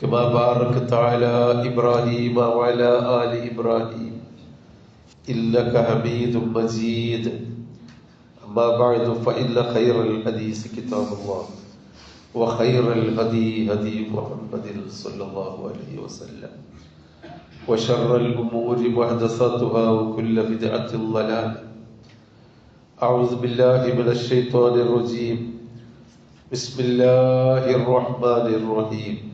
كما باركت على إبراهيم وعلى آل إبراهيم. إنك حميد مجيد. أما بعد فإن خير الحديث كتاب الله وخير الهدي هدي محمد صلى الله عليه وسلم. وشر الأمور محدثاتها وكل بدعة ضلالة. أعوذ بالله من الشيطان الرجيم. بسم الله الرحمن الرحيم.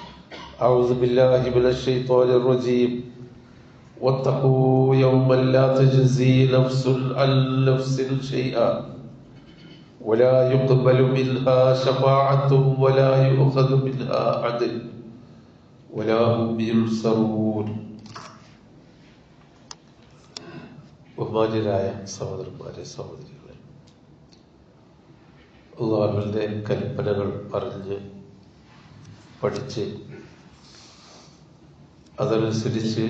أعوذ بالله من الشيطان الرجيم واتقوا يوما لا تجزي نفس عن نفس شيئا ولا يقبل منها شفاعة ولا يؤخذ منها عدل ولا هم ينصرون ബഹുമാന്യരായ സഹോദരന്മാരെ സഹോദരികളെ അള്ളാഹുവിൻ്റെ കൽപ്പനകൾ പറഞ്ഞ് പഠിച്ച് അതനുസരിച്ച്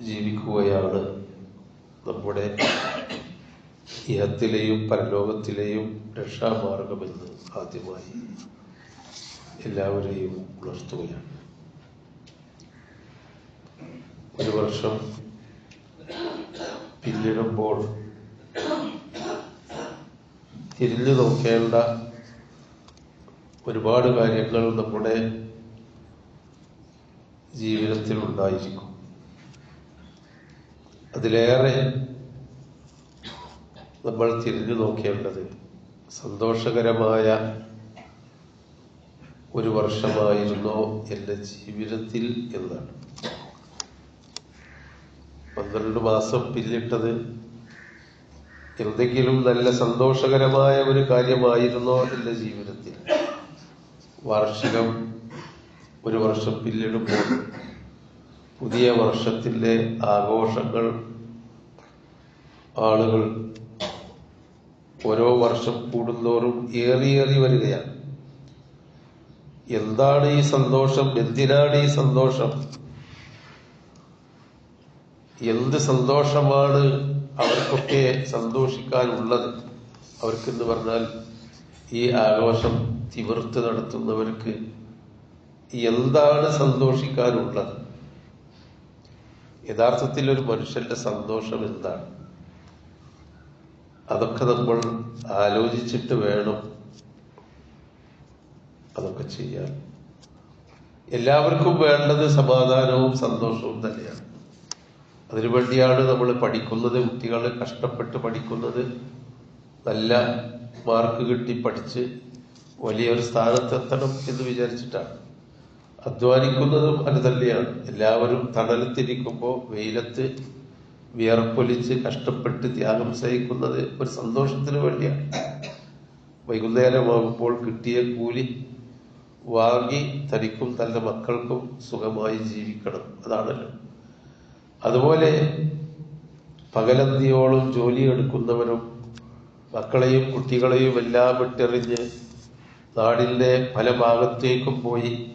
ജീവിക്കുകയാണ് നമ്മുടെ ഇഹത്തിലെയും പരലോകത്തിലെയും രക്ഷാമാർഗമെന്ന് ആദ്യമായി എല്ലാവരെയും ഉണർത്തുകയാണ്. ഒരു വർഷം പിന്നിടുമ്പോൾ തിരിഞ്ഞു നോക്കേണ്ട ഒരുപാട് കാര്യങ്ങൾ നമ്മുടെ ജീവിതത്തിൽ ഉണ്ടായിരിക്കും അതിലേറെ നമ്മൾ തിരിഞ്ഞു നോക്കേണ്ടത് സന്തോഷകരമായ ഒരു വർഷമായിരുന്നോ എന്റെ ജീവിതത്തിൽ എന്നാണ്. പന്ത്രണ്ട് മാസം പിന്നിട്ടത് എന്തെങ്കിലും നല്ല സന്തോഷകരമായ ഒരു കാര്യമായിരുന്നോ എന്റെ ജീവിതത്തിൽ? വാർഷികം ഒരു വർഷം പിന്നിടുമ്പോൾ പുതിയ വർഷത്തിലെ ആഘോഷങ്ങൾ ആളുകൾ ഓരോ വർഷം കൂടുന്തോറും ഏറിയേറി വരികയാണ്. എന്താണ് ഈ സന്തോഷം? എന്തിനാണ് ഈ സന്തോഷം? എന്ത് സന്തോഷമാണ് അവർക്കൊക്കെ സന്തോഷിക്കാനുള്ളത് അവർക്കെന്ന് പറഞ്ഞാൽ ഈ ആഘോഷം തിമിർത്ത് നടത്തുന്നവർക്ക് എന്താണ് സന്തോഷിക്കാനുള്ളത്? യഥാർത്ഥത്തിൽ ഒരു മനുഷ്യന്റെ സന്തോഷം എന്താണ്? അതൊക്കെ നമ്മൾ ആലോചിച്ചിട്ട് വേണം അതൊക്കെ ചെയ്യാൻ. എല്ലാവർക്കും വേണ്ടത് സമാധാനവും സന്തോഷവും തന്നെയാണ്. അതിനുവേണ്ടിയാണ് നമ്മൾ പഠിക്കുന്നത്. കുട്ടികൾ കഷ്ടപ്പെട്ട് പഠിക്കുന്നത്. നല്ല മാർക്ക് കിട്ടി പഠിച്ച് വലിയൊരു സ്ഥാനത്തെത്തണം എന്ന് വിചാരിച്ചിട്ടാണ്. അധ്വാനിക്കുന്നതും അത് തന്നെയാണ്. എല്ലാവരും തണലത്തിരിക്കുമ്പോൾ വെയിലത്ത് വിയർപ്പൊലിച്ച് കഷ്ടപ്പെട്ട് ത്യാഗം സഹിക്കുന്നത് ഒരു സന്തോഷത്തിന് വേണ്ടിയാണ്. വൈകുന്നേരമാകുമ്പോൾ കിട്ടിയ കൂലി വാങ്ങി തനിക്കും തന്റെ മക്കൾക്കും സുഖമായി ജീവിക്കണം. അതാണല്ലോ. അതുപോലെ പകലന്തിയോളം ജോലിയെടുക്കുന്നവരും മക്കളെയും കുട്ടികളെയും എല്ലാം വിട്ടെറിഞ്ഞ് നാടിന്റെ പല ഭാഗത്തേക്കും പോയി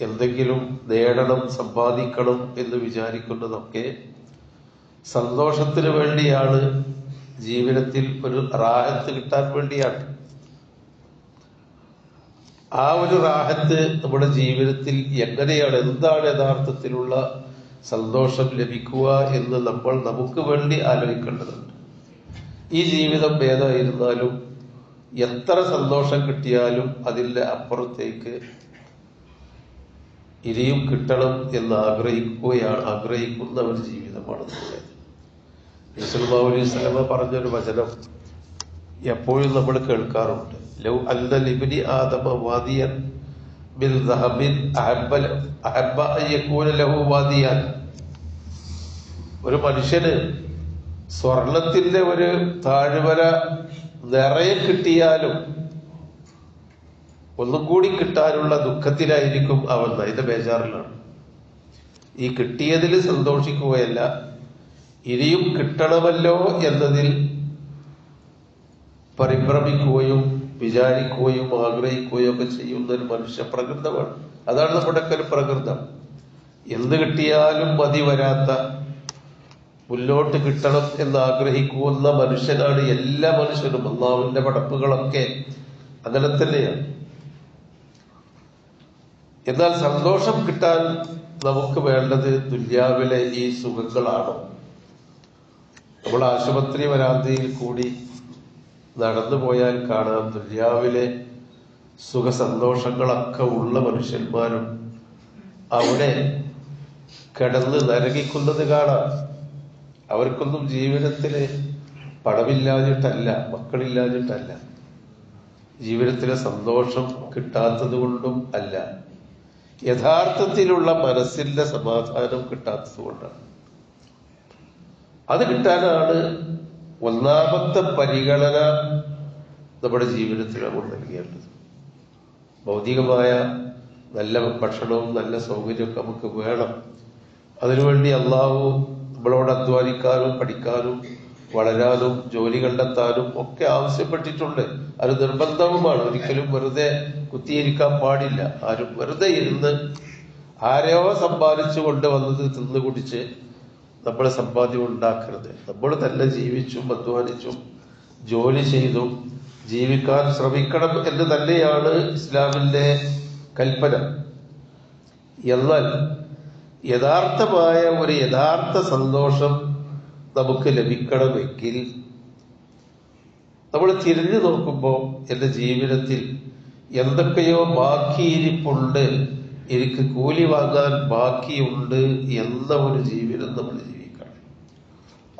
എന്തെങ്കിലും നേടണം സമ്പാദിക്കണം എന്ന് വിചാരിക്കുന്നതൊക്കെ സന്തോഷത്തിന് വേണ്ടിയാണ്. ജീവിതത്തിൽ ഒരു റാഹത്ത് കിട്ടാൻ വേണ്ടിയാണ്. ആ ഒരു റാഹത്ത് നമ്മുടെ ജീവിതത്തിൽ എങ്ങനെയാണ് എന്താണ് യഥാർത്ഥത്തിലുള്ള സന്തോഷം ലഭിക്കുക എന്ന് നമ്മൾ നമുക്ക് വേണ്ടി ആലോചിക്കേണ്ടതുണ്ട്. ഈ ജീവിതം ഏതായിരുന്നാലും എത്ര സന്തോഷം കിട്ടിയാലും അതിന്റെ അപ്പുറത്തേക്ക് ഇനിയും കിട്ടണം എന്ന് ആഗ്രഹിക്കുകയാണ് ആഗ്രഹിക്കുന്ന ഒരു ജീവിതമാണ് നമ്മുടേത് അലൈഹി പറഞ്ഞൊരു വചനം എപ്പോഴും നമ്മൾ കേൾക്കാറുണ്ട്. ലൗ അന്ന ലിബിനി ആദമ വാദിയൻ ബിൽ ദഹബിൻ അഹബ അഹബ ലഹു വാദിയാൻ. ഒരു മനുഷ്യന് സ്വർണത്തിന്റെ ഒരു താഴ്വര നിറയെ കിട്ടിയാലും ഒന്നും കൂടി കിട്ടാനുള്ള ദുഃഖത്തിലായിരിക്കും അവൻ. അതിന്റെ ബേജാറിലാണ്. ഈ കിട്ടിയതിൽ സന്തോഷിക്കുകയല്ല ഇനിയും കിട്ടണമല്ലോ എന്നതിൽ പരിഭ്രമിക്കുകയും വിചാരിക്കുകയും ആഗ്രഹിക്കുകയും ഒക്കെ ചെയ്യുന്ന ഒരു മനുഷ്യ പ്രകൃതമാണ് അതാണ് നമ്മുടെ ഒരു പ്രകൃതം. എന്ത് കിട്ടിയാലും മതി വരാത്ത മുന്നോട്ട് കിട്ടണം എന്ന് ആഗ്രഹിക്കുന്ന മനുഷ്യനാണ് എല്ലാ മനുഷ്യരും അള്ളാഹുവിന്റെ പടപ്പുകളൊക്കെ അങ്ങനെ തന്നെയാണ്. എന്നാൽ സന്തോഷം കിട്ടാൻ നമുക്ക് വേണ്ടത് ദുര്യാവിലെ ഈ സുഖങ്ങളാണ് നമ്മൾ ആശുപത്രി വരാന്തയിൽ കൂടി നടന്നു പോയാൽ കാണാം ദുര്യാവിലെ സുഖസന്തോഷങ്ങളൊക്കെ ഉള്ള മനുഷ്യന്മാരും അവിടെ കിടന്ന് നരകിക്കുന്നത് കാണാം. അവർക്കൊന്നും ജീവിതത്തിൽ പണമില്ലാഞ്ഞിട്ടല്ല മക്കളില്ലാഞ്ഞിട്ടല്ല. ജീവിതത്തിലെ സന്തോഷം കിട്ടാത്തത് കൊണ്ടും അല്ല. യഥാർത്ഥത്തിലുള്ള മനസ്സിന്റെ സമാധാനം കിട്ടാത്തത് കൊണ്ടാണ് അത് കിട്ടാനാണ് ഒന്നാമത്തെ പരിഗണന നമ്മുടെ ജീവിതത്തിൽ നമ്മൾ നൽകേണ്ടത്. ഭൗതികമായ നല്ല ഭക്ഷണവും നല്ല സൗകര്യമൊക്കെ നമുക്ക് വേണം. അതിനുവേണ്ടി അള്ളാഹു നമ്മളോട് അധ്വാനിക്കാനും പഠിക്കാനും വളരാനും ജോലി കണ്ടെത്താനും ഒക്കെ ആവശ്യപ്പെട്ടിട്ടുണ്ട്. അത് നിർബന്ധവുമാണ്. ഒരിക്കലും വെറുതെ കുത്തിയിരിക്കാൻ പാടില്ല. ആരും വെറുതെ ഇരുന്ന് ആരെയോ സമ്പാദിച്ചു കൊണ്ടുവന്നത് തിന്നു കുടിച്ച് നമ്മൾ സമ്പാദ്യം ഉണ്ടാക്കരുത്. നമ്മൾ തന്നെ ജീവിച്ചും അധ്വാനിച്ചും ജോലി ചെയ്തും ജീവിക്കാൻ ശ്രമിക്കണം എന്ന് തന്നെയാണ് ഇസ്ലാമിന്റെ കൽപ്പന. എന്നാൽ യഥാർത്ഥമായ ഒരു യഥാർത്ഥ സന്തോഷം നമുക്ക് ലഭിക്കണമെങ്കിൽ നമ്മൾ തിരിഞ്ഞു നോക്കുമ്പോൾ എന്റെ ജീവിതത്തിൽ എന്തൊക്കെയോ ബാക്കിയിരിപ്പുണ്ട് എനിക്ക് കൂലി വാങ്ങാൻ ബാക്കിയുണ്ട് എന്ന ഒരു ജീവിതം നമ്മൾ ജീവിക്കണം.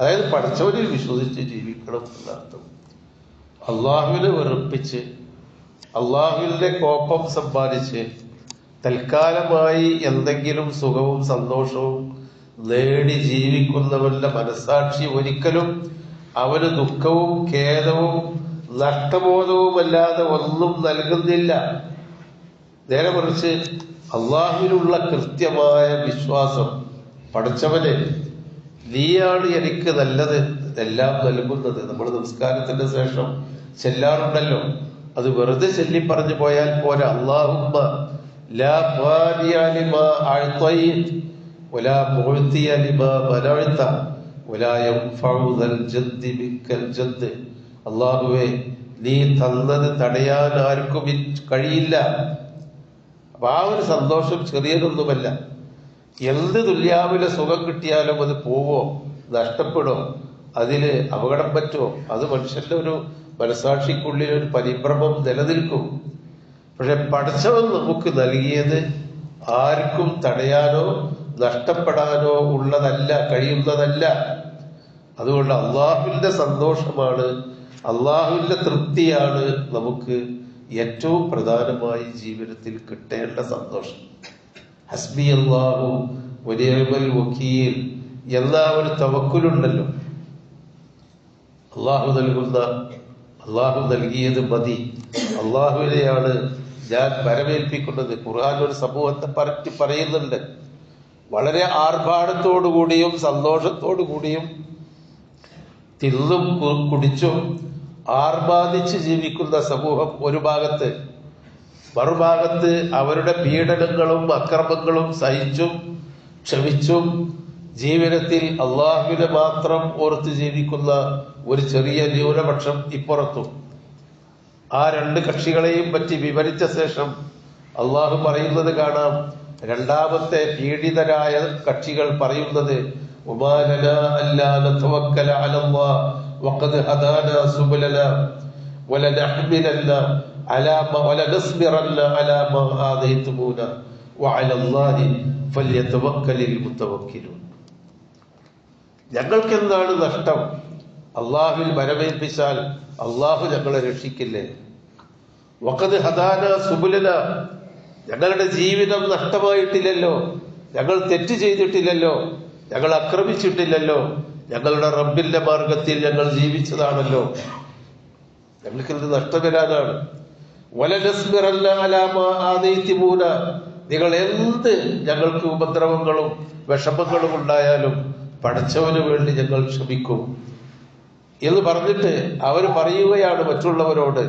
അതായത് പഠിച്ചവരിൽ വിശ്വസിച്ച് ജീവിക്കണം എന്നർത്ഥം. അള്ളാഹുവിനെ വെറുപ്പിച്ച് അള്ളാഹുവിന്റെ കോപ്പം സമ്പാദിച്ച് തൽക്കാലമായി എന്തെങ്കിലും സുഖവും സന്തോഷവും നേടി ജീവിക്കുന്നവരുടെ മനസാക്ഷി ഒരിക്കലും അവന് ദുഃഖവും ഖേദവും നഷ്ടബോധവുമല്ലാതെ ഒന്നും നൽകുന്നില്ല. നേരെ മറിച്ച് അള്ളാഹുവിനുള്ള കൃത്യമായ വിശ്വാസം പഠിച്ചവന് നീയാണ് എനിക്ക് നല്ലത് എല്ലാം നൽകുന്നത്. നമ്മൾ നമസ്കാരത്തിന്റെ ശേഷം ചെല്ലാറുണ്ടല്ലോ. അത് വെറുതെ ചെല്ലി പറഞ്ഞു പോയാൽ പോരാ. അള്ളാഹുമ്മ ലാ അള്ളാഹുവേ നീ തന്നത് തടയാൻ ആർക്കും കഴിയില്ല. അപ്പൊ ആ ഒരു സന്തോഷം ചെറിയതൊന്നുമല്ല. എന്ത് തുല്യാവിലെ സുഖം കിട്ടിയാലും അത് പോവോ നഷ്ടപ്പെടോ അതിൽ അപകടം പറ്റുമോ അത് മനുഷ്യന്റെ ഒരു മനസാക്ഷിക്കുള്ളിൽ ഒരു പരിഭ്രമം നിലനിൽക്കും. പക്ഷെ പഠിച്ചവൻ നമുക്ക് നൽകിയത് ആർക്കും തടയാനോ നഷ്ടപ്പെടാനോ ഉള്ളതല്ല കഴിയുന്നതല്ല. അതുകൊണ്ട് അള്ളാഹുവിന്റെ സന്തോഷമാണ് അള്ളാഹുവിന്റെ തൃപ്തിയാണ് നമുക്ക് ഏറ്റവും പ്രധാനമായി ജീവിതത്തിൽ കിട്ടേണ്ട സന്തോഷം. ഹസ്ബി അള്ളാഹു വലിയമൽ വക്കീൽ എന്ന ഒരു തവക്കുലുണ്ടല്ലോ. അള്ളാഹു നൽകുന്ന അള്ളാഹു നൽകിയത് മതി. അള്ളാഹുവിനെയാണ് ഞാൻ വരവേൽപ്പിക്കുന്നത്. ഖുർആൻ ഒരു സമൂഹത്തെ പരറ്റി പറയുന്നുണ്ട്. വളരെ ആർഭാടത്തോടു കൂടിയും സന്തോഷത്തോടു കൂടിയും തിന്നും കുടിച്ചും ആർമാദിച്ച് ജീവിക്കുന്ന സമൂഹം ഒരു ഭാഗത്ത്. മറുഭാഗത്ത് അവരുടെ പീഡനങ്ങളും അക്രമങ്ങളും സഹിച്ചും ക്ഷമിച്ചും ജീവിതത്തിൽ അള്ളാഹുവിനെ മാത്രം ഓർത്ത് ജീവിക്കുന്ന ഒരു ചെറിയ ന്യൂനപക്ഷം ഇപ്പുറത്തും. ആ രണ്ട് കക്ഷികളെയും പറ്റി വിവരിച്ച ശേഷം അള്ളാഹു പറയുന്നത് കാണാം. രണ്ടാമത്തെ പീഡിതരായ കക്ഷികൾ പറയുന്നത് ഉമാലന അല്ലാ നതവക്കല അലല്ലാഹ് വഖദ് ഹദാന സുബലന ولنحملن على ما ولنصبرن على ما آذيتمونا وعلى الله فليتوكل المتوكلون ഞങ്ങൾക്ക് എന്താണ് നഷ്ടം അള്ളാഹുവിൽ വരവേൽപ്പിച്ചാൽ അള്ളാഹു ഞങ്ങളെ രക്ഷിക്കില്ലേ വക്കത് ഹദാന സുബുലന ഞങ്ങളുടെ ജീവിതം നഷ്ടമായിട്ടില്ലല്ലോ ഞങ്ങൾ തെറ്റ് ചെയ്തിട്ടില്ലല്ലോ ഞങ്ങൾ അക്രമിച്ചിട്ടില്ലല്ലോ ഞങ്ങളുടെ റബ്ബിന്റെ മാർഗത്തിൽ ഞങ്ങൾ ജീവിച്ചതാണല്ലോ. ഞങ്ങൾക്കിത് നഷ്ടം വരാനാണ് നിങ്ങൾ എന്ത് ഞങ്ങൾക്ക് ഉപദ്രവങ്ങളും വിഷമങ്ങളും ഉണ്ടായാലും പഠിച്ചവന് വേണ്ടി ഞങ്ങൾ ക്ഷമിക്കും. എന്ന് പറഞ്ഞിട്ട് അവർ പറയുകയാണ് മറ്റുള്ളവരോട്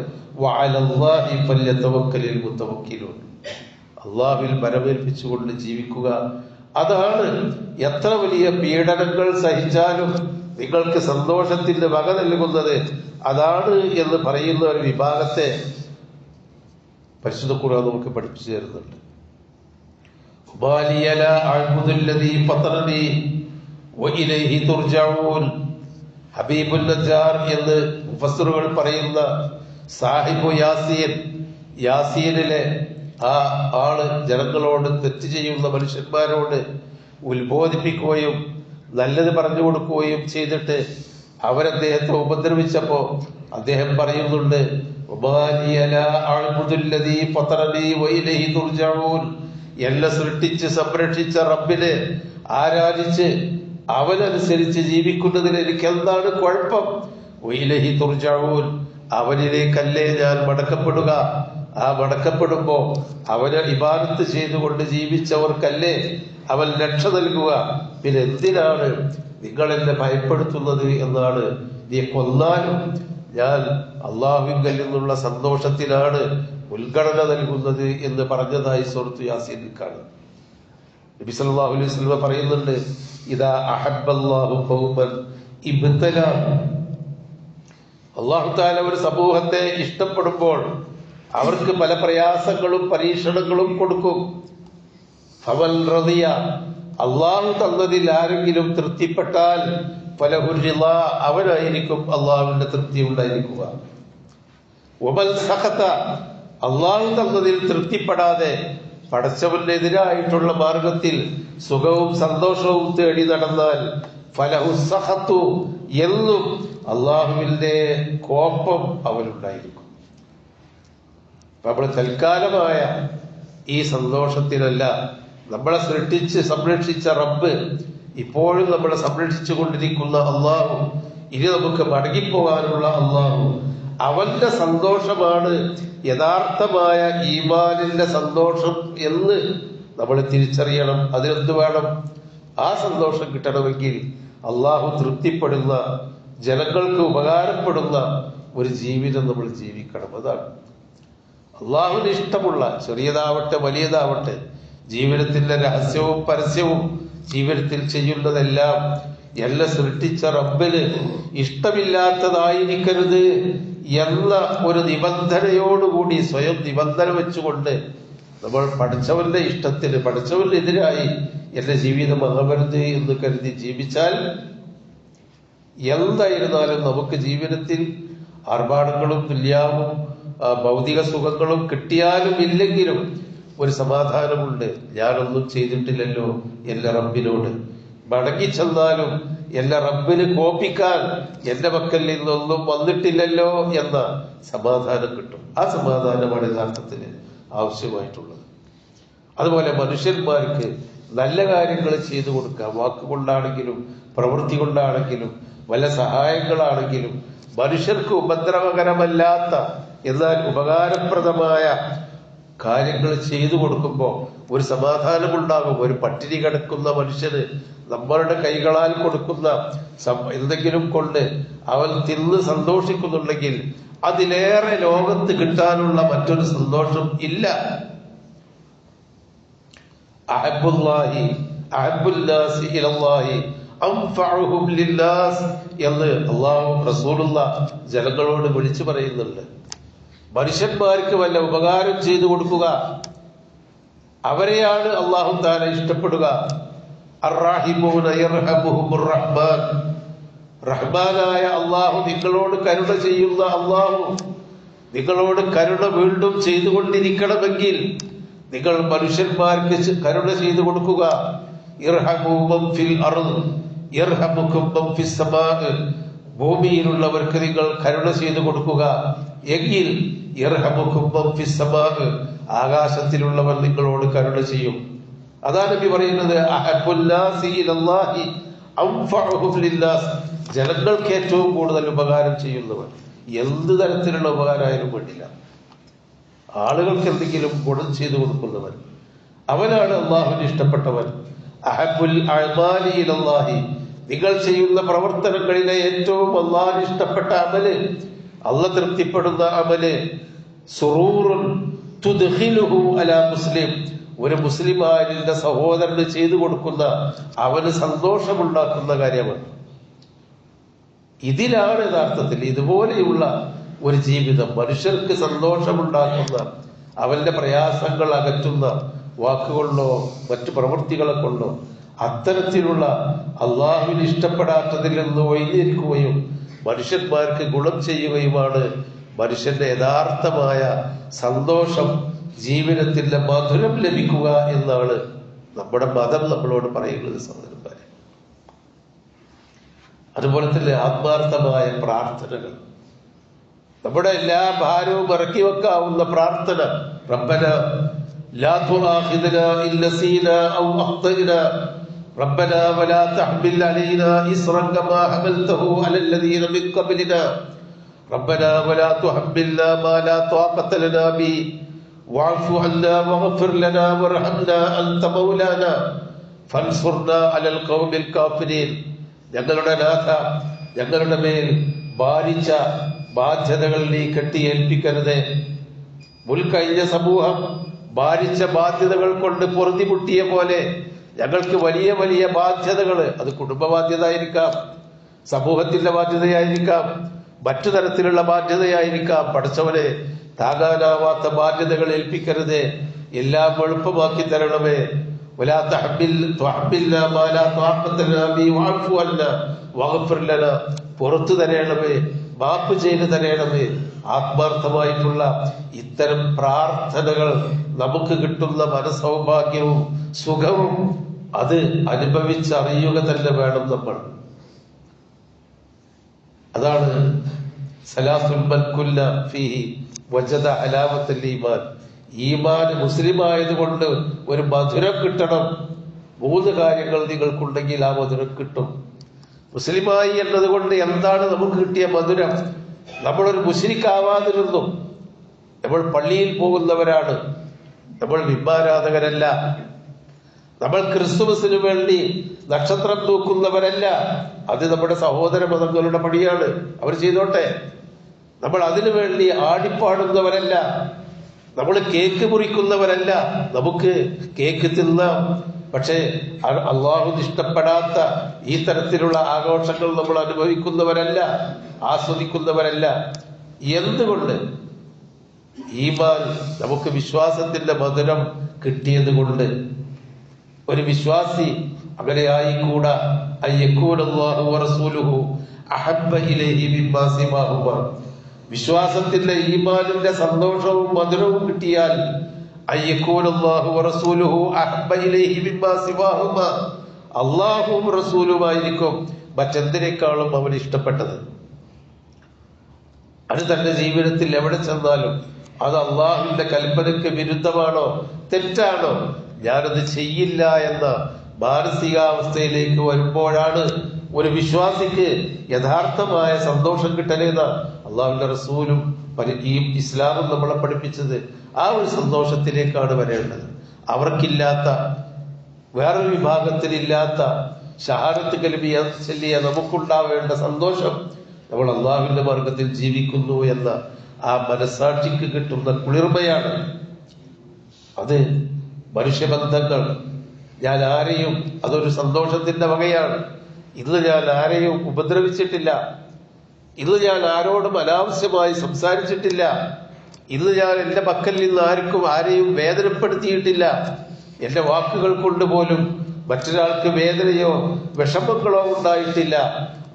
അള്ളാഹുവിൽ വരവേൽപ്പിച്ചുകൊണ്ട് ജീവിക്കുക അതാണ് എത്ര വലിയ പീഡനങ്ങൾ സഹിച്ചാലും നിങ്ങൾക്ക് സന്തോഷത്തിന്റെ വക നൽകുന്നത്. അതാണ് എന്ന് പറയുന്ന ഒരു വിഭാഗത്തെ പരിശുദ്ധ കുറവ് നമുക്ക് പഠിപ്പിച്ചു തരുന്നുണ്ട്. ഹബീബുൽ എന്ന് മുഫസ്സറുകൾ പറയുന്ന സാഹിബു യാസീൻ യാസീനിലെ ആ ആൾ ജനങ്ങളോട് തെറ്റ് ചെയ്യുന്ന മനുഷ്യന്മാരോട് ഉത്ബോധിപ്പിക്കുകയും നല്ലത് പറഞ്ഞു കൊടുക്കുകയും ചെയ്തിട്ട് അവരദ്ദേഹത്തെ ഉപദ്രവിച്ചപ്പോൾ അദ്ദേഹം പറയുന്നുണ്ട്. എന്നെ സൃഷ്ടിച്ച് സംരക്ഷിച്ച റബ്ബിനെ ആരാധിച്ച് അവനനുസരിച്ച് ജീവിക്കുന്നതിന് എനിക്ക് എന്താണ് കുഴപ്പം ഒയിലഹി തുർജാവൂൻ അവനിലേക്കല്ലേ ഞാൻ മടക്കപ്പെടുക ആ മടക്കപ്പെടുമ്പോ അവർ ഇബാദത്ത് ചെയ്തുകൊണ്ട് ജീവിച്ചവർക്കല്ലേ അവൻ രക്ഷ നൽകുക? പിന്നെ എന്തിനാണ് നിങ്ങൾ എന്നെ ഭയപ്പെടുത്തുന്നത് എന്നാണ് നീ കൊന്നാലും ഞാൻ അള്ളാഹുങ്കൽ നിന്നുള്ള സന്തോഷത്തിനാണ് ഉദ്ഘടന നൽകുന്നത് എന്ന് പറഞ്ഞതായി സുഹൃത്ത് യാസീൻ കാണാം നബി സല്ലല്ലാഹു അലൈഹി വസല്ലം പറയുന്നുണ്ട് ഇദാ അഹബ്ബല്ലാഹു അല്ലാഹു തആല ഒരു സമൂഹത്തെ ഇഷ്ടപ്പെടുമ്പോൾ അവർക്ക് പല പ്രയാസങ്ങളും പരീക്ഷണങ്ങളും കൊടുക്കും. ഫവൽ റദിയ അള്ളാഹു തന്നതിൽ ആരെങ്കിലും തൃപ്തിപ്പെട്ടാൽ പല ഫലഹുരിള അവരായിരിക്കും അള്ളാഹുവിന്റെ തൃപ്തി ഉണ്ടായിരിക്കുക. ഒമൽ സഹത്ത അള്ളാഹു തന്നതിൽ തൃപ്തിപ്പെടാതെ പടച്ചവനെതിരായിട്ടുള്ള മാർഗത്തിൽ സുഖവും സന്തോഷവും തേടി നടന്നാൽ ഫലഹുസഹത്തു എന്നും അള്ളാഹുവിന്റെ കോപ്പം അവനുണ്ടായിരിക്കും. നമ്മൾ തൽക്കാലമായ ഈ സന്തോഷത്തിനല്ല നമ്മളെ സൃഷ്ടിച്ച് സംരക്ഷിച്ച റബ്ബ് ഇപ്പോഴും നമ്മളെ സംരക്ഷിച്ചു കൊണ്ടിരിക്കുന്ന അള്ളാഹു ഇനി നമുക്ക് മടങ്ങിപ്പോകാനുള്ള അള്ളാഹു അവന്റെ സന്തോഷമാണ് യഥാർത്ഥമായ ഈമാനിന്റെ സന്തോഷം എന്ന് നമ്മൾ തിരിച്ചറിയണം. അതിനെന്ത് വേണം? ആ സന്തോഷം കിട്ടണമെങ്കിൽ അള്ളാഹു തൃപ്തിപ്പെടുന്ന ജനങ്ങൾക്ക് ഉപകാരപ്പെടുന്ന ഒരു ജീവിതം നമ്മൾ ജീവിക്കണം. അതാണ് അള്ളാഹുവിന് ഇഷ്ടമുള്ള ചെറിയതാവട്ടെ വലിയതാവട്ടെ ജീവിതത്തിന്റെ രഹസ്യവും പരസ്യവും ജീവിതത്തിൽ ചെയ്യുന്നതെല്ലാം എല്ലാം സൃഷ്ടിച്ച റബ്ബിന് ഇഷ്ടമില്ലാത്തതായിരിക്കരുത് എന്ന ഒരു നിബന്ധനയോടുകൂടി സ്വയം നിബന്ധന വെച്ചുകൊണ്ട് നമ്മൾ പഠിച്ചവന്റെ ഇഷ്ടത്തിന് പഠിച്ചവനെതിരായി എന്റെ ജീവിതം ആവരുത് എന്ന് കരുതി ജീവിച്ചാൽ എന്തായിരുന്നാലും നമുക്ക് ജീവിതത്തിൽ ആർഭാടങ്ങളും തുല്യാവും ഭൗതിക സുഖങ്ങളും കിട്ടിയാലും ഇല്ലെങ്കിലും ഒരു സമാധാനമുണ്ട്. ഞാനൊന്നും ചെയ്തിട്ടില്ലല്ലോ എന്റെ റബ്ബിനോട്. മടങ്ങി ചെന്നാലും എന്റെ റബ്ബിന് കോപ്പിക്കാൻ എന്റെ പക്കൽ നിന്നൊന്നും വന്നിട്ടില്ലല്ലോ എന്ന സമാധാനം കിട്ടും. ആ സമാധാനമാണ് യഥാർത്ഥത്തിൽ ആവശ്യമായിട്ടുള്ളത്. അതുപോലെ മനുഷ്യന്മാർക്ക് നല്ല കാര്യങ്ങൾ ചെയ്തു കൊടുക്കുക. വാക്കുകൊണ്ടാണെങ്കിലും പ്രവൃത്തി കൊണ്ടാണെങ്കിലും വല്ല സഹായങ്ങളാണെങ്കിലും മനുഷ്യർക്ക് ഉപദ്രവകരമല്ലാത്ത എന്നാൽ ഉപകാരപ്രദമായ കാര്യങ്ങൾ ചെയ്തു കൊടുക്കുമ്പോൾ ഒരു സമാധാനമുണ്ടാകും. ഒരു പട്ടിണി കിടക്കുന്ന മനുഷ്യന് നമ്മളുടെ കൈകളാൽ കൊടുക്കുന്ന എന്തെങ്കിലും കൊണ്ട് അവൻ തിന്ന് സന്തോഷിക്കുന്നുണ്ടെങ്കിൽ അതിലേറെ ലോകത്ത് കിട്ടാനുള്ള മറ്റൊരു സന്തോഷം ഇല്ല. എന്ന് അള്ളാഹു റസൂലുള്ള ജനങ്ങളോട് വിളിച്ചു പറയുന്നുണ്ട്. മനുഷ്യന്മാർക്ക് വല്ല ഉപകാരം ചെയ്തു കൊടുക്കുക. അവരെയാണ് അള്ളാഹു താല ഇഷ്ടപ്പെടുക. റഹ്മാനായ അള്ളാഹു നിങ്ങളോട് കരുണ ചെയ്യുന്ന അള്ളാഹു നിങ്ങളോട് കരുണ വീണ്ടും ചെയ്തുകൊണ്ടിരിക്കണമെങ്കിൽ നിങ്ങൾ മനുഷ്യന്മാർക്ക് കരുണ ചെയ്തു കൊടുക്കുക. ഇർഹമൂ ഫിൽ മൻ ഫിസ് സമാഅ്. ഭൂമിയിലുള്ളവർക്ക് നിങ്ങൾ കരുണ ചെയ്തു കൊടുക്കുക. എങ്കിൽ ആകാശത്തിലുള്ളവർ നിങ്ങളോട് കരുണ ചെയ്യും. അതാണ് നബി പറയുന്നത്. ജനങ്ങൾക്ക് ഏറ്റവും കൂടുതൽ ഉപകാരം ചെയ്യുന്നവർ എന്ത് തരത്തിലുള്ള ഉപകാരമായാലും വേണ്ടില്ല. ആളുകൾക്ക് എന്തെങ്കിലും ഗുണം ചെയ്തു കൊടുക്കുന്നവൻ. അവനാണ് അള്ളാഹുവിന് ഇഷ്ടപ്പെട്ടവൻ. അഹബുൽ അഅ്മാലി ഇലല്ലാഹി. നിങ്ങൾ ചെയ്യുന്ന പ്രവർത്തനങ്ങളിലെ ഏറ്റവും അള്ളാൻ ഇഷ്ടപ്പെട്ട അമൽ അല്ല തൃപ്തിപ്പെടുന്ന അമൽ സുറൂറുൻ അലാ മുസ്ലിം ഒരു സഹോദരന് ചെയ്തു കൊടുക്കുന്ന അവന് സന്തോഷമുണ്ടാക്കുന്ന കാര്യമാണ്. ഇതിലാണ് യഥാർത്ഥത്തിൽ ഇതുപോലെയുള്ള ഒരു ജീവിതം. മനുഷ്യർക്ക് സന്തോഷമുണ്ടാക്കുന്ന അവന്റെ പ്രയാസങ്ങൾ അകറ്റുന്ന വാക്കുകൊണ്ടോ മറ്റു പ്രവൃത്തികളെ കൊണ്ടോ അത്തരത്തിലുള്ള അള്ളാഹുവിന് ഇഷ്ടപ്പെടാത്തതിൽ നിന്ന് ഒഴിഞ്ഞിരിക്കുകയും മനുഷ്യന്മാർക്ക് ഗുണം ചെയ്യുകയുമാണ് മനുഷ്യന്റെ യഥാർത്ഥമായ സന്തോഷം ജീവിതത്തിന്റെ മധുരം ലഭിക്കുക എന്നാണ് നമ്മുടെ മതം നമ്മളോട് പറയുന്നത് സഹോദരന്മാരെ. അതുപോലെ തന്നെ ആത്മാർത്ഥമായ പ്രാർത്ഥനകൾ. നമ്മുടെ എല്ലാ ഭാരവും ഇറക്കി വെക്കാവുന്ന പ്രാർത്ഥന പ്രബല ربنا ولا تحمل علينا إصرا كما حملته على الذين من قبلنا ربنا ولا تحملنا ما لا طاقة لنا به واعف عنا واغفر لنا وارحمنا أنت مولانا فانصرنا على القوم الكافرين ഞങ്ങളുടെ നാഥ ഞങ്ങളുടെ മേൽ ഭാരിച്ച ബാധ്യതകൾ നീ കെട്ടിയേൽപ്പിക്കരുത് മുൻകഴിഞ്ഞ സമൂഹം ഭാരിച്ച ബാധ്യതകൾ കൊണ്ട് പൊറുതിമുട്ടിയ പോലെ ഞങ്ങൾക്ക് വലിയ വലിയ ബാധ്യതകൾ അത് കുടുംബ ബാധ്യത ആയിരിക്കാം സമൂഹത്തിന്റെ ബാധ്യതയായിരിക്കാം മറ്റു തരത്തിലുള്ള ബാധ്യതയായിരിക്കാം പഠിച്ചവനെ താങ്ങാനാവാത്ത ബാധ്യതകൾ ഏൽപ്പിക്കരുത് എല്ലാം എളുപ്പമാക്കി തരണമേ ولا تحمل تحملنا ما لا طاقة لنا به واعف عنا واغفر لنا പുറത്തു തരയണമേ മാപ്പ് ചെയ്ത് തരയണമേ ആത്മാർത്ഥമായിട്ടുള്ള ഇത്തരം പ്രാർത്ഥനകൾ നമുക്ക് കിട്ടുന്ന മനസൗഭാഗ്യവും സുഖവും അത് അനുഭവിച്ചറിയുക തന്നെ വേണം നമ്മൾ. അതാണ് ഈമാൻ. മുസ്ലിം ആയതുകൊണ്ട് ഒരു മധുരം കിട്ടണം. മൂന്ന് കാര്യങ്ങൾ നിങ്ങൾക്കുണ്ടെങ്കിൽ ആ മധുരം കിട്ടും. മുസ്ലിമായി എന്നതുകൊണ്ട് എന്താണ് നമുക്ക് കിട്ടിയ മധുരം? നമ്മളൊരു മുസ്ലിക്കാവാതിരുന്നു. നമ്മൾ പള്ളിയിൽ പോകുന്നവരാണ്. നമ്മൾ ബിംബാരാധകരല്ല. നമ്മൾ ക്രിസ്തുമസിന് വേണ്ടി നക്ഷത്രം തൂക്കുന്നവരല്ല. അത് നമ്മുടെ സഹോദര മതങ്ങളുടെ പണിയാണ്. അവർ ചെയ്തോട്ടെ. നമ്മൾ അതിനു വേണ്ടി ആടിപ്പാടുന്നവരല്ല. നമ്മൾ കേക്ക് മുറിക്കുന്നവരല്ല. നമുക്ക് കേക്ക് തിന്നാം. പക്ഷേ അള്ളാഹു ഇഷ്ടപ്പെടാത്ത ഈ തരത്തിലുള്ള ആഘോഷങ്ങൾ നമ്മൾ അനുഭവിക്കുന്നവരല്ല ആസ്വദിക്കുന്നവരല്ല. എന്തുകൊണ്ട്? ഈമാൻ നമുക്ക് വിശ്വാസത്തിന്റെ മധുരം കിട്ടിയത് കൊണ്ട് ഒരു വിശ്വാസി അങ്ങനെ മിമ്മാ വിശ്വാസത്തിന്റെ ഈമാനിന്റെ സന്തോഷവും മധുരവും കിട്ടിയാൽ അള്ളാഹുവും റസൂലുമായിരിക്കും. മറ്റെന്തിനേക്കാളും അവൻ ഇഷ്ടപ്പെട്ടത്? അത് തന്റെ ജീവിതത്തിൽ എവിടെ ചെന്നാലും അത് അള്ളാഹുവിന്റെ കൽപ്പനയ്ക്ക് വിരുദ്ധമാണോ? തെറ്റാണോ? ഞാനത് ചെയ്യില്ല എന്ന മാനസികാവസ്ഥയിലേക്ക് വരുമ്പോഴാണ് ഒരു വിശ്വാസിക്ക് യഥാർത്ഥമായ സന്തോഷം കിട്ടലേന്ന അള്ളാഹുവിന്റെ റസൂലും ഈ ഇസ്ലാമും നമ്മളെ പഠിപ്പിച്ചത്. ആ ഒരു സന്തോഷത്തിലേക്കാണ് വരേണ്ടത്. അവർക്കില്ലാത്ത വേറൊരു വിഭാഗത്തിലില്ലാത്ത ഷഹാരത്ത് കലിമിയ ചൊല്ലിയ നമുക്കുണ്ടാവേണ്ട സന്തോഷം നമ്മൾ അള്ളാഹുവിന്റെ മാർഗത്തിൽ ജീവിക്കുന്നു എന്ന ആ മനസാക്ഷിക്ക് കിട്ടുന്ന കുളിർമയാണ്. അത് മനുഷ്യബന്ധങ്ങൾ. ഞാൻ ആരെയും അതൊരു സന്തോഷത്തിന്റെ വകയാണ്. ഇന്ന് ഞാൻ ആരെയും ഉപദ്രവിച്ചിട്ടില്ല. ഇന്ന് ഞാൻ ആരോടും അനാവശ്യമായി സംസാരിച്ചിട്ടില്ല. ഇന്ന് ഞാൻ എന്റെ പക്കൽ നിന്ന് ആർക്കും ആരെയും വേദനപ്പെടുത്തിയിട്ടില്ല. എന്റെ വാക്കുകൾ കൊണ്ട് പോലും മറ്റൊരാൾക്ക് വേദനയോ വിഷമങ്ങളോ ഉണ്ടായിട്ടില്ല.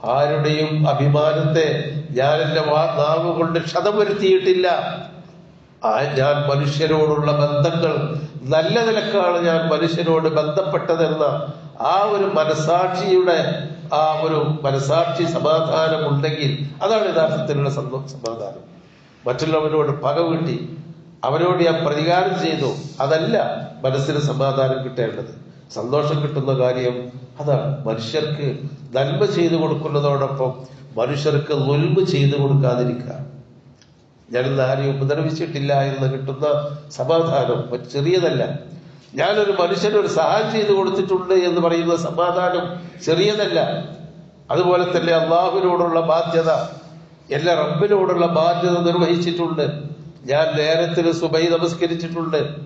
ആരുടെയും അഭിമാനത്തെ ഞാൻ എന്റെ വാ നാവ് കൊണ്ട് ക്ഷതമരുത്തിയിട്ടില്ല. ഞാൻ മനുഷ്യരോടുള്ള ബന്ധങ്ങൾ നല്ല നിലക്കാണ് ഞാൻ മനുഷ്യരോട് ബന്ധപ്പെട്ടതെന്ന ആ ഒരു മനസാക്ഷിയുടെ ആ ഒരു മനസാക്ഷി സമാധാനം ഉണ്ടെങ്കിൽ അതാണ് യഥാർത്ഥത്തിലുള്ള സമാധാനം. മറ്റുള്ളവരോട് പക വീട്ടി അവരോട് ഞാൻ പ്രതികാരം ചെയ്തു. അതല്ല മനസ്സിന് സമാധാനം കിട്ടേണ്ടത്. സന്തോഷം കിട്ടുന്ന കാര്യം അതാണ്. മനുഷ്യർക്ക് നന്മ ചെയ്തു കൊടുക്കുന്നതോടൊപ്പം മനുഷ്യർക്ക് നുൽമ ചെയ്തു കൊടുക്കാതിരിക്കുക. ഞാനിന്ന് ആരെയും ഉപദ്രവിച്ചിട്ടില്ല എന്ന് കിട്ടുന്ന സമാധാനം ചെറിയതല്ല. ഞാനൊരു മനുഷ്യനൊരു സഹായം ചെയ്തു കൊടുത്തിട്ടുണ്ട് എന്ന് പറയുന്ന സമാധാനം ചെറിയതല്ല. അതുപോലെ തന്നെ അള്ളാഹുവിനോടുള്ള ബാധ്യത എല്ലാ റബ്ബിനോടുള്ള ബാധ്യത നിർവഹിച്ചിട്ടുണ്ട്. ഞാൻ നേരത്തിൽ സുബൈ നമസ്കരിച്ചിട്ടുണ്ട്.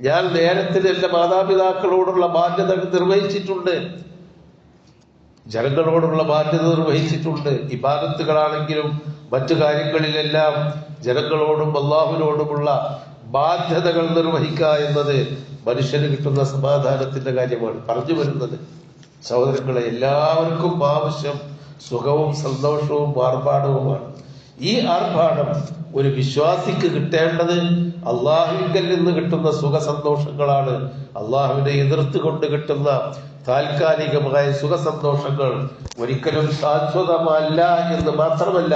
ഞാൻ നേരത്തിൽ എന്റെ മാതാപിതാക്കളോടുള്ള ബാധ്യത നിർവഹിച്ചിട്ടുണ്ട്. ജനങ്ങളോടുള്ള ബാധ്യത നിർവഹിച്ചിട്ടുണ്ട്. ഇബാദത്തുകളാണെങ്കിലും മറ്റു കാര്യങ്ങളിലെല്ലാം ജനങ്ങളോടും അള്ളാഹുവിനോടുമുള്ള ബാധ്യതകൾ നിർവഹിക്കുക എന്നത് മനുഷ്യന് കിട്ടുന്ന സമാധാനത്തിന്റെ കാര്യമാണ്. പറഞ്ഞു വരുന്നത് സഹോദരങ്ങളെ എല്ലാവർക്കും ആവശ്യം സുഖവും സന്തോഷവും ആർഭാടവുമാണ്. ഈ ആർഭാടം ഒരു വിശ്വാസിക്ക് കിട്ടേണ്ടത് അള്ളാഹുവിൽ നിന്ന് കിട്ടുന്ന സുഖ സന്തോഷങ്ങളാണ് അള്ളാഹുവിനെ എതിർത്തുകൊണ്ട് കിട്ടുന്ന താൽക്കാലികമായ സുഖ സന്തോഷങ്ങൾ ഒരിക്കലും ശാശ്വതമല്ല എന്ന് മാത്രമല്ല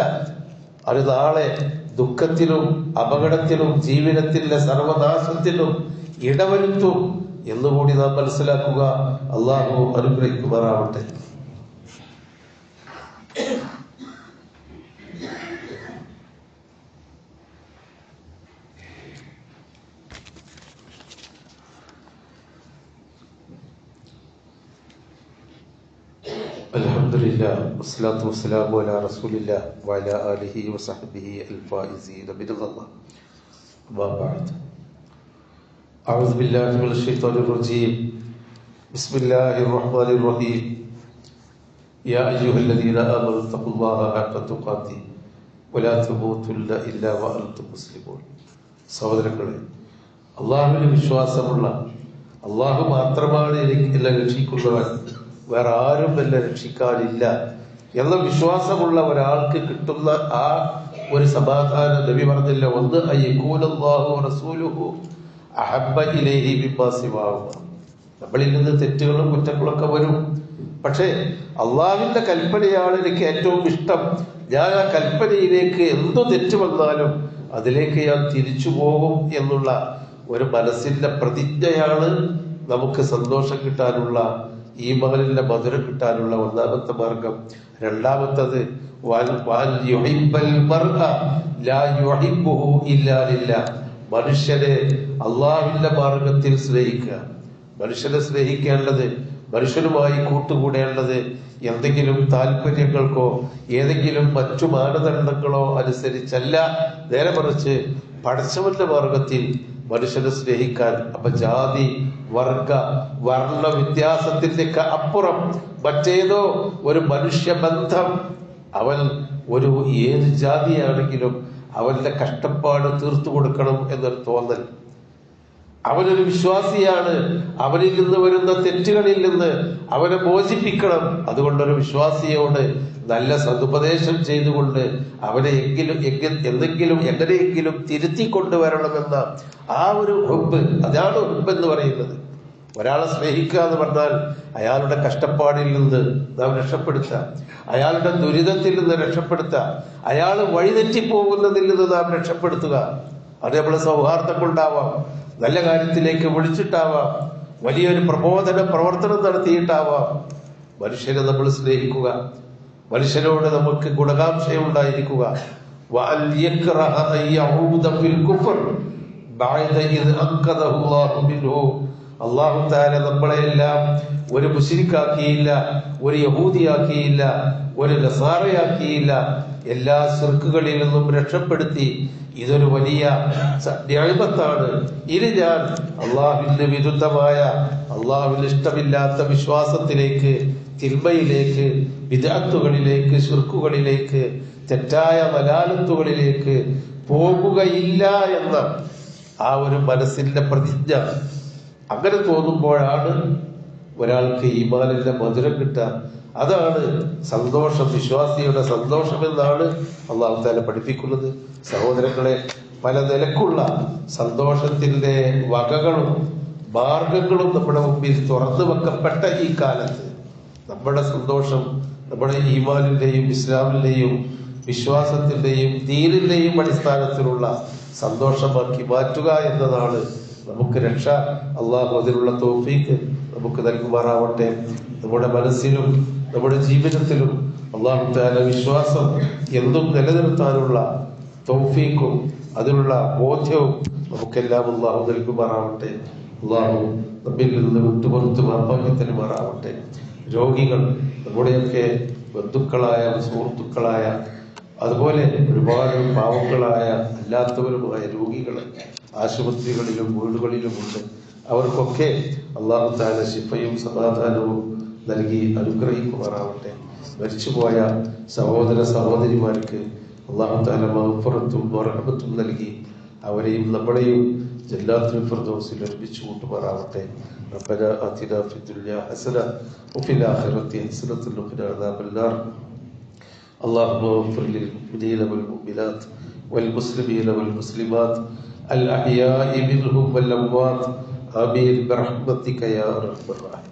അത് നാളെ ദുഃഖത്തിലും അപകടത്തിലും ജീവിതത്തിലെ സർവനാശത്തിലും ഇടവരുത്തും എന്നുകൂടി നാം മനസ്സിലാക്കുക. അള്ളാഹു അനുഗ്രഹിക്കുമാറാവട്ടെ. لله والصلاة والسلام على رسول الله وعلى آله وصحبه الفائزين برضا الله أما بعد أعوذ بالله من الشيطان الرجيم بسم الله الرحمن الرحيم يا أيها الذين آمنوا اتقوا الله حق تقاته ولا تموتن إلا وأنتم مسلمون സഹോദരങ്ങളെ അള്ളാഹുവിന് വിശ്വാസമുള്ള അള്ളാഹു മാത്രമാണ് എനിക്ക് എന്നെ രക്ഷിക്കുന്നവൻ വേറെ ആരും എന്നെ രക്ഷിക്കാനില്ല എന്ന വിശ്വാസമുള്ള ഒരാൾക്ക് കിട്ടുന്ന ആ ഒരു സമാധാനം നബി പറഞ്ഞില്ല ഒന്ന് അയ്യൂലല്ലാഹു റസൂലുഹു അഹബ്ബ ഇലൈഹി നമ്മളിൽ നിന്ന് തെറ്റുകളും കുറ്റങ്ങളൊക്കെ വരും. പക്ഷേ അള്ളാഹുവിന്റെ കൽപ്പനയാണ് എനിക്ക് ഏറ്റവും ഇഷ്ടം. ഞാൻ ആ കൽപ്പനയിലേക്ക് എന്തു തെറ്റ് വന്നാലും അതിലേക്ക് ഞാൻ തിരിച്ചു പോകും എന്നുള്ള ഒരു മനസ്സിന്റെ പ്രതിജ്ഞയാണ് നമുക്ക് സന്തോഷം കിട്ടാനുള്ള ഈ മകനിന്റെ മധുരം കിട്ടാനുള്ള ഒന്നാമത്തെ മാർഗം. രണ്ടാമത്തത്. മനുഷ്യനെ അള്ളാഹുവിന്റെ മാർഗത്തിൽ സ്നേഹിക്കുക. മനുഷ്യനെ സ്നേഹിക്കേണ്ടത് മനുഷ്യനുമായി കൂട്ടുകൂടേണ്ടത് എന്തെങ്കിലും താല്പര്യങ്ങൾക്കോ ഏതെങ്കിലും മറ്റു മാനദണ്ഡങ്ങളോ അനുസരിച്ചല്ല. നേരെ മറിച്ച് പടച്ചവന്റെ മാർഗത്തിൽ മനുഷ്യനെ സ്നേഹിക്കാൻ അപ്പൊ ജാതി വർഗ വർണ വ്യത്യാസത്തിന്റെ അപ്പുറം മറ്റേതോ ഒരു മനുഷ്യബന്ധം അവൻ ഒരു ഏത് ജാതിയാണെങ്കിലും അവന്റെ കഷ്ടപ്പാട് തീർത്തു കൊടുക്കണം എന്നൊരു തോന്നൽ. അവനൊരു വിശ്വാസിയാണ്. അവനിൽ നിന്ന് വരുന്ന തെറ്റുകളിൽ നിന്ന് അവനെ മോചിപ്പിക്കണം. അതുകൊണ്ടൊരു വിശ്വാസിയോട് നല്ല സതുപദേശം ചെയ്തുകൊണ്ട് അവനെ എങ്കിലും എന്തെങ്കിലും എങ്ങനെയെങ്കിലും തിരുത്തി കൊണ്ടുവരണമെന്ന ആ ഒരു ഹുബ് അതാണ് ഹുബ് എന്ന് പറയുന്നത്. ഒരാളെ സ്നേഹിക്കുക എന്ന് പറഞ്ഞാൽ അയാളുടെ കഷ്ടപ്പാടിൽ നിന്ന് നാം രക്ഷപ്പെടുത്താം. അയാളുടെ ദുരിതത്തിൽ നിന്ന് രക്ഷപ്പെടുത്താം. അയാൾ വഴിതെറ്റിപ്പോകുന്നതിൽ നിന്ന് നാം രക്ഷപ്പെടുത്തുക. അതേപോലെ സൗഹാർദ്ദമുണ്ടാവാം നല്ല കാര്യത്തിലേക്ക് വിളിച്ചിട്ടാവാം. വലിയൊരു പ്രബോധന പ്രവർത്തനം നടത്തിയിട്ടാവാം. മനുഷ്യരെ നമ്മൾ സ്നേഹിക്കുക. മനുഷ്യരോട് നമുക്ക് ഗുണകാംക്ഷയുണ്ടായിരിക്കുക. അള്ളാഹു താര നമ്മളെല്ലാം ഒരു മുഷിരിക്കാക്കിയില്ല ഒരു യഹൂദിയാക്കിയില്ല ഒരു നസാറയാക്കിയില്ല എല്ലാ സിർക്കുകളിൽ നിന്നും രക്ഷപ്പെടുത്തി. ഇതൊരു വലിയ ന്യായമത്താണ് ഇനി ഞാൻ അള്ളാഹുവിന് വിരുദ്ധമായ അള്ളാഹുവിന് ഇഷ്ടമില്ലാത്ത വിശ്വാസത്തിലേക്ക് തിന്മയിലേക്ക് വിദഗ്ധുകളിലേക്ക് ശുർക്കുകളിലേക്ക് തെറ്റായ മലാലത്തുകളിലേക്ക് പോകുകയില്ല എന്ന ആ ഒരു മനസ്സിന്റെ പ്രതിജ്ഞ. അങ്ങനെ തോന്നുമ്പോഴാണ് ഒരാൾക്ക് ഈമാനിന്റെ മധുരം കിട്ടുക. അതാണ് സന്തോഷം വിശ്വാസിയുടെ സന്തോഷം എന്നാണ് അള്ളാഹു താല പഠിപ്പിക്കുന്നത്. സഹോദരങ്ങളെ പല നിലക്കുള്ള സന്തോഷത്തിന്റെ വകകളും മാർഗങ്ങളും നമ്മുടെ മുമ്പിൽ തുറന്നു വെക്കപ്പെട്ട ഈ കാലത്ത് നമ്മുടെ സന്തോഷം നമ്മുടെ ഈമാനിന്റെയും ഇസ്ലാമിന്റെയും വിശ്വാസത്തിന്റെയും ദീനിന്റെയും അടിസ്ഥാനത്തിലുള്ള സന്തോഷമാക്കി മാറ്റുക എന്നതാണ് നമുക്ക് രക്ഷ. അള്ളാഹു അതിനുള്ള തോഫീക്ക് നമുക്ക് നൽകുമാറാവട്ടെ. നമ്മുടെ മനസ്സിലും നമ്മുടെ ജീവിതത്തിലും അള്ളാഹു താല വിശ്വാസം എന്തും നിലനിർത്താനുള്ള തൗഫീക്കും അതിനുള്ള ബോധ്യവും നമുക്കെല്ലാം അള്ളാഹു നൽകുമാറാവട്ടെ. അള്ളാഹു നമ്മിൽ നിന്ന് വിട്ടുപുറത്ത് മാപ്പാക്കി മാറാവട്ടെ രോഗികൾ നമ്മുടെയൊക്കെ ബന്ധുക്കളായ സുഹൃത്തുക്കളായ അതുപോലെ ഒരുപാട് പാവങ്ങളായ അല്ലാത്തവരുമായ രോഗികൾ ആശുപത്രികളിലും വീടുകളിലുമുണ്ട് അവർക്കൊക്കെ അള്ളാഹു താല ശിഫയും സമാധാനവും നൽകി അനുഗ്രഹിക്കുമാറാവട്ടെ മരിച്ചുപോയ സഹോദര സഹോദരിമാർക്ക് അള്ളാഹു താല മഹപ്പുറത്തും റഹമത്തും നൽകി അവരെയും നമ്മളെയും ജല്ലാത്തുൽ ഫിർദൗസിൽ ഒരുമിച്ച് കൂട്ടുമാറാവട്ടെ ربنا آتنا في الدنيا حسنة وفي الآخرة حسنة وقنا عذاب النار اللهم اغفر للمؤمنين والمؤمنات والمسلمين والمسلمات الأحياء منهم والأموات آمين برحمتك يا أرحم الراحمين.